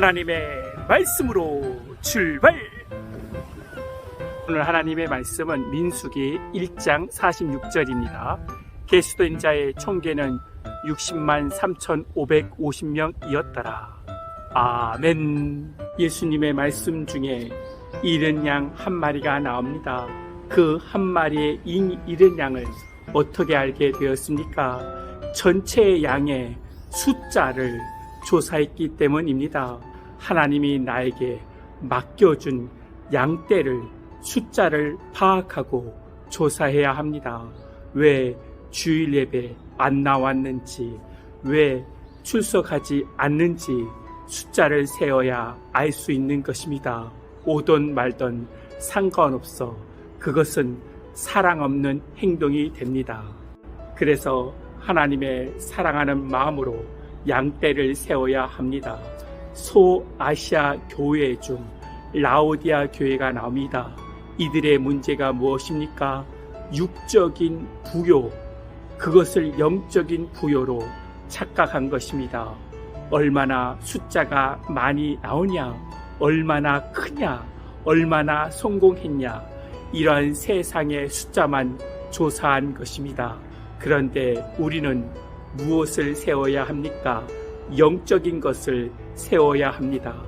하나님의 말씀으로 출발! 오늘 하나님의 말씀은 민수기 1장 46절입니다. 개수된 자의 총계는 60만 3,550명이었더라. 아멘. 예수님의 말씀 중에 잃은 양한 마리가 나옵니다. 그 한 마리의 이 잃은 양을 어떻게 알게 되었습니까? 전체 양의 숫자를 조사했기 때문입니다. 하나님이 나에게 맡겨준 양떼를 숫자를 파악하고 조사해야 합니다. 왜 주일 예배 안 나왔는지, 왜 출석하지 않는지 숫자를 세어야 알 수 있는 것입니다. 오던 말던 상관없어. 그것은 사랑 없는 행동이 됩니다. 그래서 하나님의 사랑하는 마음으로 양떼를 세워야 합니다. 소아시아 교회 중 라오디아 교회가 나옵니다. 이들의 문제가 무엇입니까? 육적인 부요, 그것을 영적인 부요로 착각한 것입니다. 얼마나 숫자가 많이 나오냐, 얼마나 크냐, 얼마나 성공했냐, 이러한 세상의 숫자만 조사한 것입니다. 그런데 우리는 무엇을 세워야 합니까? 영적인 것을 세워야 합니다.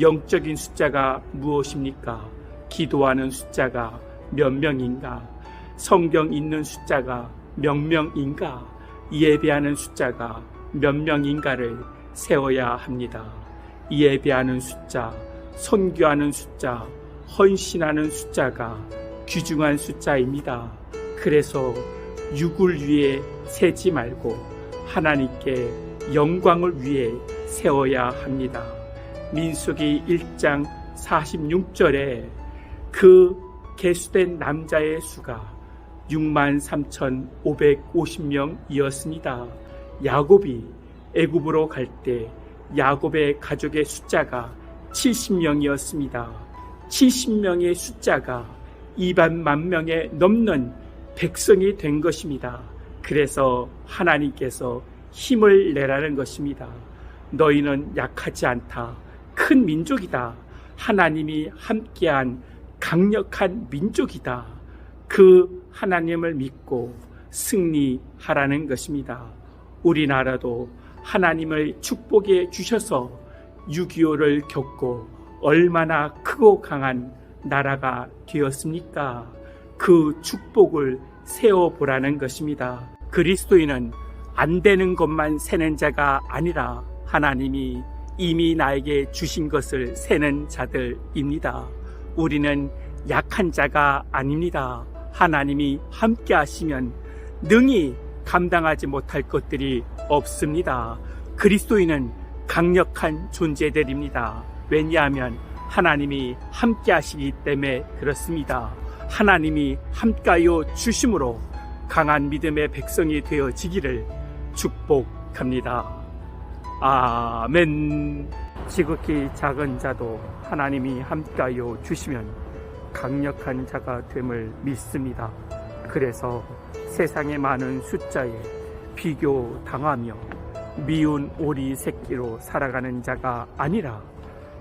영적인 숫자가 무엇입니까? 기도하는 숫자가 몇 명인가? 성경 읽는 숫자가 몇 명인가? 예배하는 숫자가 몇 명인가를 세워야 합니다. 예배하는 숫자, 선교하는 숫자, 헌신하는 숫자가 귀중한 숫자입니다. 그래서 육을 위해 세지 말고 하나님께 영광을 위해 세워야 합니다. 민수기 1장 46절에 그 개수된 남자의 수가 6만 3,550명이었습니다. 야곱이 애굽으로 갈 때 야곱의 가족의 숫자가 70명이었습니다. 70명의 숫자가 2만 만 명에 넘는 백성이 된 것입니다. 그래서 하나님께서 힘을 내라는 것입니다. 너희는 약하지 않다. 큰 민족이다. 하나님이 함께한 강력한 민족이다. 그 하나님을 믿고 승리하라는 것입니다. 우리나라도 하나님을 축복해 주셔서 6.25를 겪고 얼마나 크고 강한 나라가 되었습니까? 그 축복을 세워보라는 것입니다. 그리스도인은 안 되는 것만 세는 자가 아니라 하나님이 이미 나에게 주신 것을 세는 자들입니다. 우리는 약한 자가 아닙니다. 하나님이 함께 하시면 능히 감당하지 못할 것들이 없습니다. 그리스도인은 강력한 존재들입니다. 왜냐하면 하나님이 함께 하시기 때문에 그렇습니다. 하나님이 함께하여 주심으로 강한 믿음의 백성이 되어지기를 축복합니다. 아멘. 지극히 작은 자도 하나님이 함께하여 주시면 강력한 자가 됨을 믿습니다. 그래서 세상의 많은 숫자에 비교 당하며 미운 오리 새끼로 살아가는 자가 아니라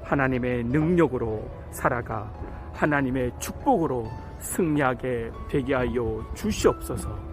하나님의 능력으로 살아가 하나님의 축복으로 승리하게 되게 하여 주시옵소서